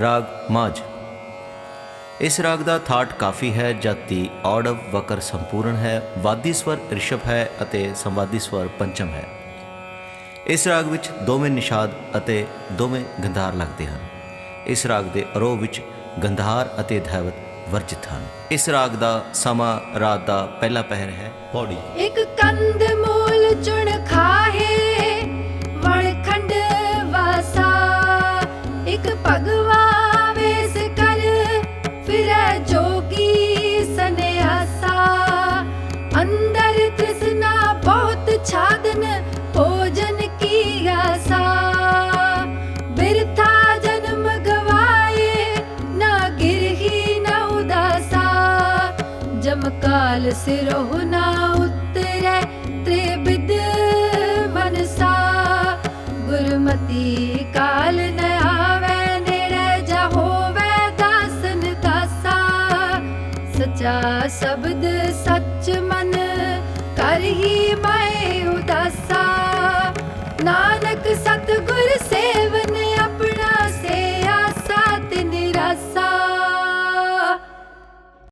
ਰਾਗ ਮਾਝ। ਇਸ ਰਾਗ ਦਾ ਥਾਟ ਕਾਫੀ ਹੈ ਜਾਤੀ ਔੜਵ ਵਕਰ ਸੰਪੂਰਨ ਹੈ, ਵਾਦੀ ਸਵਰ ਰਿਸ਼ਭ ਹੈ ਅਤੇ ਸੰਵਾਦੀ ਸਵਰ ਪੰਚਮ ਹੈ। ਇਸ ਰਾਗ ਵਿੱਚ ਦੋਵੇਂ ਨਿਸ਼ਾਦ ਅਤੇ ਦੋਵੇਂ ਗੰਧਾਰ ਲੱਗਦੇ ਹਨ। ਇਸ ਰਾਗ ਦੇ ਅਰੋਹ ਵਿੱਚ ਗੰਧਾਰ ਅਤੇ ਧੈਵਤ ਵਰਜਿਤ ਹਨ। ਇਸ ਰਾਗ ਦਾ ਸਮਾਂ ਰਾਤ ਦਾ ਪਹਿਲਾ ਪਹਿਰ ਹੈ, ਪੌੜੀ। ਇੱਕ ਕੰਦ ਮੂਲ ਚੁਣ ਖਾਹੇ ਭਗਵਾ ਵੇਸ ਕਰ ਫਿਰੈ ਜੋਗੀ ਸੰਨਿਆਸਾ। ਅੰਦਰ ਤ੍ਰਿਸ਼ਨਾ ਬਹੁਤ ਛਾਦਨ, ਭੋਜਨ ਕੀ ਆਸਾ। ਬਿਰਥਾ ਜਨਮ ਗਵਾਏ, ਨਾ ਗਿਰਹੀ ਨਾ ਉਦਾਸਾ। ਜਮ ਕਾਲ ਸਿਰਹੁ ਨਾ ਉਤਰੈ ਤ੍ਰਿਬਿਦ ਮਨਸਾ। ਗੁਰਮਤੀ ਕਾਲ ਨ ਸਚਾ ਸ਼ਬਦ ਸੱਚ ਮਨ ਕਰ ਹੀ ਮੈਂ ਉਦਾਸਾ। ਨਾਨਕ ਸਤ